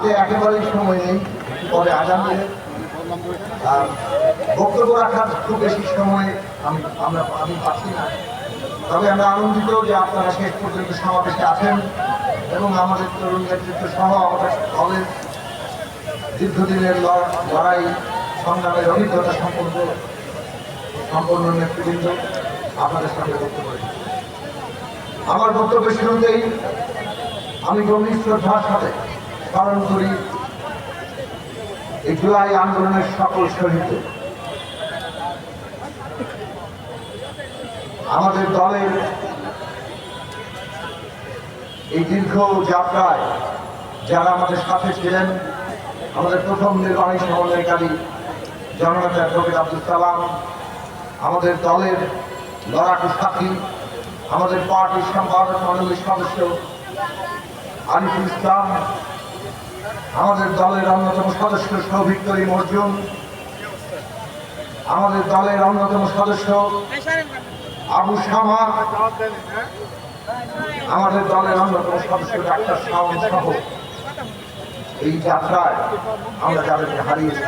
হাতে একেবারেই সময় নেই পরে দেবে আর বক্তব্য রাখার খুব বেশি সময় আমি, আমরা, আমি পাচ্ছি না তবে আমরা আনন্দিত যে আপনারা শেষ পর্যন্ত সমাবেশে আছেন এবং আমাদের তরুণ নেতৃত্ব সহ আমাদের দলের দীর্ঘদিনের লড়- লড়াই, সংগ্রামের অভিজ্ঞতা সম্পন্ন সম্পন্ন নেতৃবৃন্দ আপনাদের সাথে বক্তব্য। আমার বক্তব্যের শুরুতেই আমি গভীর শ্রদ্ধার সাথে স্মরণ করি, এই জুলাই আন্দোলনের সকল শহীদ। আমাদের দলের এই দীর্ঘ যাত্রায় যারা আমাদের সাথে ছিলেন, আমাদের প্রথম নির্বাহী সমন্বয়কারী জননেতা অ্যাডভোকেট আব্দুল সালাম, আমাদের দলের লড়াকু সাথী, আমাদের পার্টির সম্পাদক মণ্ডলীর সদস্য আরিফুল ইসলাম আমাদের দলের অন্যতম সদস্য সৌভিক করিম অর্জুন আমাদের দলের অন্যতম সদস্য আবু শামা আমাদের দলের অন্যতম সদস্য ডাক্তার শাওন সহ। এই যাত্রায় আমরা যাদেরকে হারিয়েছি।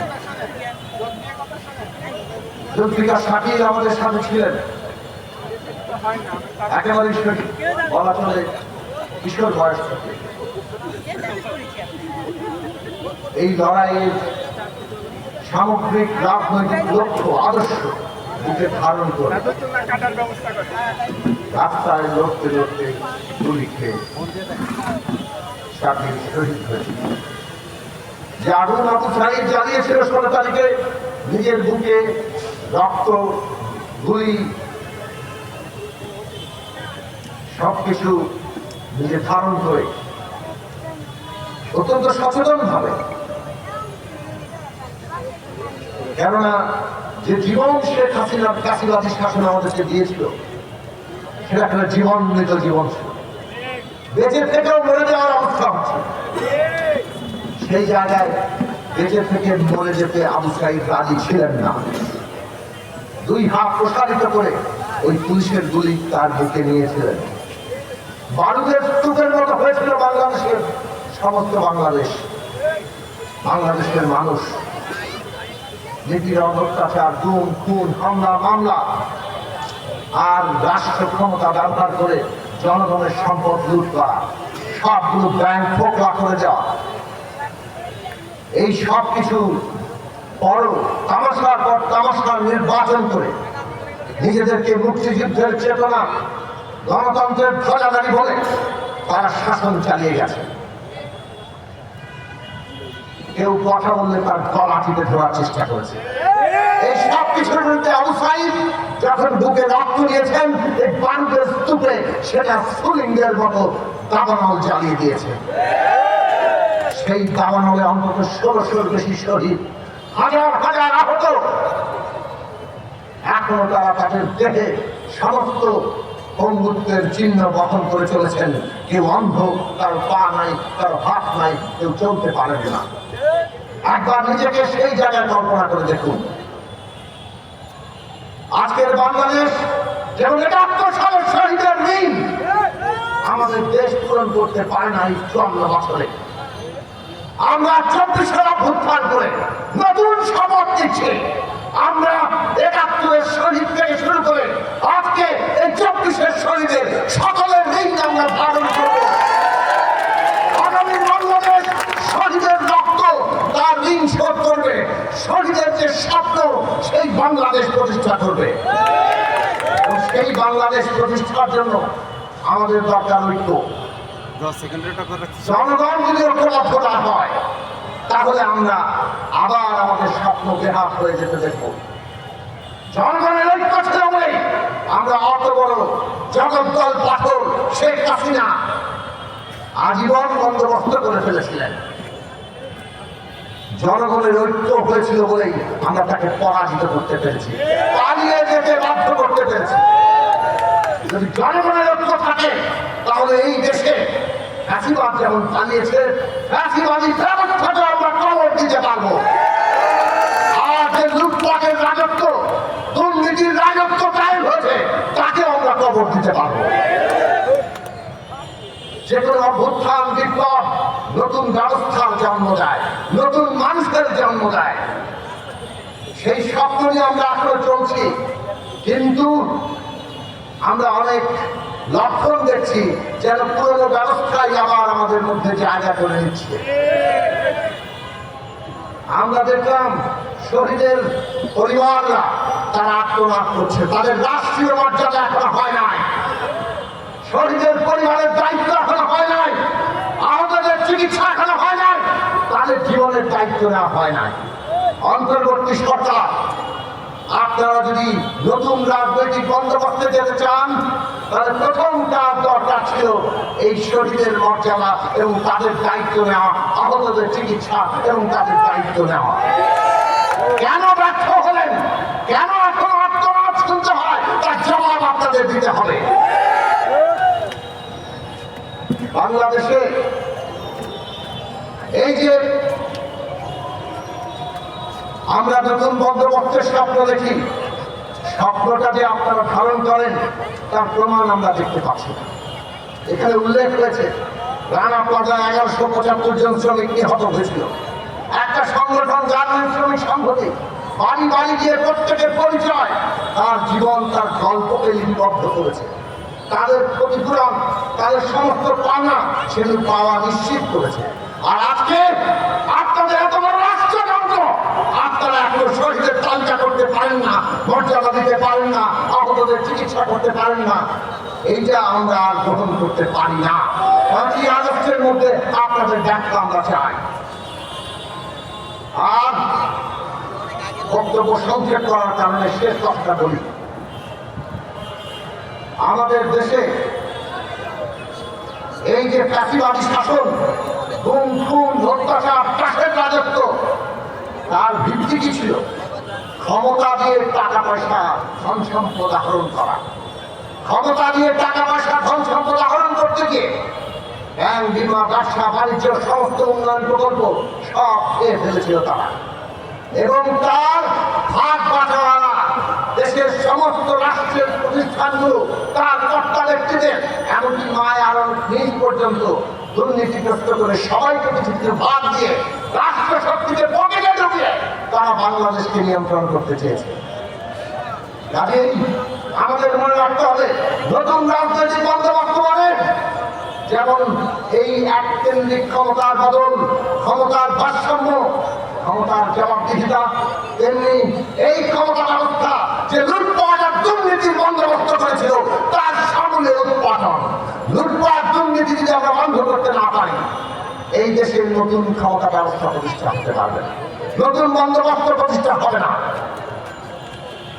জুলফিকার শাকির আমাদের সাথে ছিলেন। একেবারেই বলা চলে কিশোর বয়স। এই লড়াইয়ের সামগ্রিক রাজনৈতিক লক্ষ্য, আদর্শ বুকে ধারণ করে রাস্তায় লড়তে লড়তে গুলি খেয়ে শহীদ যে আবু সাহিদ ষোলো তারিখে, নিজের বুকে রক্ত, গুলি, সবকিছু নিজে ধারণ করে অত্যন্ত সচেতন ভাবে কেননা যে জীবন শেখ হাসিনার কাশিবাদী শাসন আমাদেরকে দিয়েছিল, সেটা একটা জীবন মৃত জীবন ছিল। বেঁচে থেকেও মরে যাওয়ার অবস্থা হচ্ছে। সেই জায়গায় বেঁচে থেকে মরে যেতে আবু সাইদ রাজি ছিলেন না। দুই হাত প্রসারিত করে ওই পুলিশের গুলি তার বুকে নিয়েছিলেন। বারুদের স্তূপের মতো হয়েছিল বাংলাদেশের সমস্ত বাংলাদেশ। বাংলাদেশের মানুষ। নীতির অত্যাচার, গুম, খুন, হামলা, মামলা। আর রাষ্ট্র ক্ষমতা ব্যবহার করে জনগণের সম্পদ লুট করা। সবগুলো ব্যাংক ফোকলা করে যাওয়া এই সব কিছু পরও তামাশার পর তামাশার নির্বাচন করে নিজেদেরকে মুক্তিযুদ্ধের চেতনা গণতন্ত্রের ধ্বজাদারি বলে তারা শাসন চালিয়ে গেছে। কেউ কথা বললে তার গলা টিপে ধরার চেষ্টা করেছে। এই সব কিছুর বিরুদ্ধে আবু সাইদ যখন বুকে রক্ত দিয়েছেন, এই বারুদের স্তূপে সেটা সুলিঙ্গের মতো দাবানল জ্বালিয়ে দিয়েছে। সেই দাবানলে অন্তত ষোলোশোর বেশি শহীদ, হাজার হাজার আহত। এখনও তারা তাদের দেহে সমস্ত বন্ধুত্বের চিহ্ন বহন করে চলেছেন। কেউ অন্ধ কারও পা নাই কারও হাত নাই, কেউ চলতে পারেন না। একবার নিজেকে সেই জায়গায় কল্পনা করে দেখুন। আজকের বাংলাদেশ আমাদের দেশ পূরণ করতে পারে না এই চুয়ান্ন বছরে। আমরা চব্বিশের অভ্যুত্থান করে নতুন শপথ দিচ্ছি আমরা একাত্তরের শহীদ থেকে শুরু করে আজকে এই চব্বিশের শহীদের সকলের ঋণ আমরা ধারণ করব আগামী বাংলাদেশ শহীদের রক্ত তার ঋণ শোধ করবে শহীদের যে স্বপ্ন সেই বাংলাদেশ প্রতিষ্ঠা করবে। সেই বাংলাদেশ প্রতিষ্ঠার জন্য আমাদের দরকার ঐক্য। জনগণ যদি ঐক্যবদ্ধ না হয় তাহলে আমরা আবার আমাদের স্বপ্ন বেহাত হয়ে যেতে দেখব। জনগণের ঐক্য বলেই আমরা অত বড় জগদ্দল পাথর শেখ হাসিনা আজীবন বন্দোবস্ত করে ফেলেছিলেন। জনগণের ঐক্য হয়েছিল বলেই আমরা তাকে পরাজিত করতে পেরেছি। পালিয়ে যেতে বাধ্য করতে পেরেছি। যদি জনগণের ঐক্য থাকে, তাহলে এই দেশে ফ্যাসিবাদ যেমন চালিয়েছে, ফ্যাসিবাদী ব্যবস্থাকে আমরা কবর দিতে পারব। আর লুটপাটের রাজত্ব, দুর্নীতির রাজত্ব কায়েম হয়েছে তাকে আমরা কবর দিতে পারব। যে কোনো অভ্যুত্থান বিপ্লব নতুন ব্যবস্থার জন্ম দেয়, নতুন জন্ম দেয়। সেই স্বপ্ন নিয়ে আমরা এখনও চলছি, কিন্তু আমরা অনেক লক্ষণ দেখছি যেন পুরনো ব্যবস্থাই আবার আমাদের মধ্যে জায়গা করে নিচ্ছে আমরা দেখলাম শহীদের পরিবাররা তারা আত্মনাদ করছে, তাদের রাষ্ট্রীয় মর্যাদা এখনও হয় নাই শহীদের পরিবারের দায়িত্ব এখনও হয় নাই আহতদের চিকিৎসা এখনও হয় নাই তাদের নেওয়া হয় নাই। অন্তর্বর্তী সরকার, আপনারা যদি নতুন রাজনৈতিক বন্দোবস্তে যেতে চান, তাহলে প্রথম কাজ দরকার ছিল এই শহীদের মর্যাদা এবং তাদের দায়িত্ব নেওয়া, আহতদের চিকিৎসা এবং তাদের দায়িত্ব নেওয়া। কেন ব্যর্থ হলেন? কেন এখন আত্মনাদ শুনতে হয়? তার জবাব আপনাদের দিতে হবে। বাংলাদেশে এই যে আমরা নতুন বন্দোবস্তের স্বপ্ন দেখি, স্বপ্নটা যে আপনারা ধারণ করেন, তার প্রমাণ আমরা দেখতে পাচ্ছি এখানে উল্লেখ রয়েছে, রানা প্লাজায় এগারোশো পঁচাত্তর জন শ্রমিক নিহত হয়েছিল। একটা সংগঠন গার্মেন্ট শ্রমিক সংহতি, বাড়ি বাড়ি গিয়ে প্রত্যেকের পরিচয়, তার জীবন, তার গল্পকে লিপিবদ্ধ করেছে। তাদের ক্ষতিপূরণ, তাদের সমস্ত পাওনা সেগুলো পাওয়া নিশ্চিত করেছে। আর আজকে আপনাদের এত বড় রাষ্ট্রযন্ত্র আপনারা এখনও তালিকা করতে পারেন না, মর্যাদা দিতে পারেন না, আহতদের চিকিৎসা করতে পারেন না। এইটা আমরা আর গ্রহণ করতে পারি না। পাঁচই আগস্টের মধ্যে আপনাদের ব্যাখ্যা আমরা চাই। আর বক্তব্য সংক্ষেপ করার কারণে শেষ কথাটা বলি। আমাদের দেশে এই যে প্রাচীবাদী শাসন, গুম, খুন অত্যাচার চাষের রাজত্ব, তার ভিত্তি কি ছিল? ক্ষমতা দিয়ে টাকা পয়সা ধন সম্পদ আহরণ করা। ক্ষমতা দিয়ে টাকা পয়সা ধন সম্পদ আহরণ করতে গিয়ে ব্যাংক, বিমা, ব্যবসা, বাণিজ্য, সমস্ত উন্নয়ন প্রকল্প সব খেয়ে ফেলেছিল তারা। এবং তার ভাগ বাটোয়ারা দেশের সমস্ত রাষ্ট্রের প্রতিষ্ঠানগুলো তার কর্তা ব্যক্তিদের এমনকি মায় আরও নিজ পর্যন্ত দুর্নীতিগ্রস্ত করে সবাইকে পৃথিবীতে ভাগ দিয়ে রাষ্ট্র শক্তিকে তারা বাংলাদেশকে নিয়ন্ত্রণ করতে চেয়েছে। আমাদের মনে রাখতে হবে নতুন রাজনৈতিক বন্দোবস্ত মানে যেমন এই এক কেন্দ্রিক ক্ষমতার বদল, ক্ষমতার ভারসাম্য, ক্ষমতার জবাবদিহিতা, তেমনি এই ক্ষমতা ব্যবস্থা যে লুটপাট আর দুর্নীতির বন্দোবস্ত করেছিল, তার সামনে উৎপাদন। লুটপাট, দুর্নীতি যদি আমরা বন্ধ করতে না পারি, এই দেশের নতুন ক্ষমতা ব্যবস্থা প্রতিষ্ঠা হতে পারবে না। নতুন বন্দোবস্ত প্রতিষ্ঠা হবে না।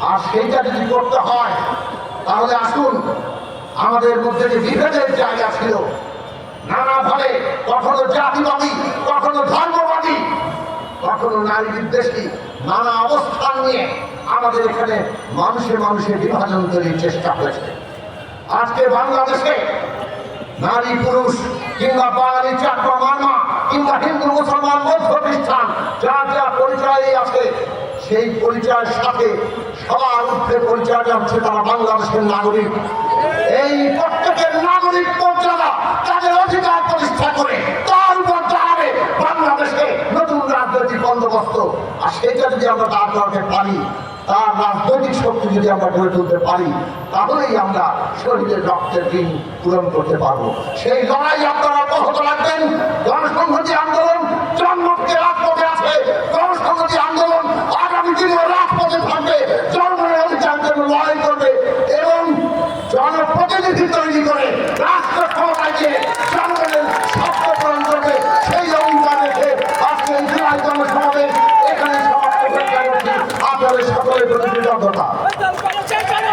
আর সেইটা যদি করতে হয়, তাহলে আসুন, আমাদের মধ্যে যে বিভেদের জায়গা ছিল নানাভাবে কখনো জাতিবাদী, কখনো ধর্মবাদী, কখনো নারী বিদ্বেষী, নানা অবস্থান নিয়ে আমাদের এখানে মানুষে মানুষে বিভাজন তৈরির চেষ্টা হয়েছে। আজকে বাংলাদেশে নারী, পুরুষ কিংবা বাঙালি চাকমা মারমা কিংবা হিন্দু, মুসলমান মধ্য খ্রিস্টান যা যা পরিচয় আছে, সেই পরিচয়ের সাথে সবার ঊর্ধ্বে পরিচয় হচ্ছে তারা বাংলাদেশের নাগরিক। এই প্রত্যেকের নাগরিক মর্যাদা তাদের অধিকার প্রতিষ্ঠা করে, তার উপর দাঁড়াবে বাংলাদেশে নতুন রাজনৈতিক বন্দোবস্ত। আর সেটা যদি আমরা দাঁড় করাতে পারি তার রাজনৈতিক শক্তি যদি আমরা গড়ে তুলতে পারি, তাহলেই আমরা শরীরের রক্তের ঋণ পূরণ করতে পারব। সেই লড়াই আপনারা অব্যাহত রাখবেন। চুরান্নটি রাজপথে আছে। গণসংহতি আন্দোলন আগামী দিনে রাত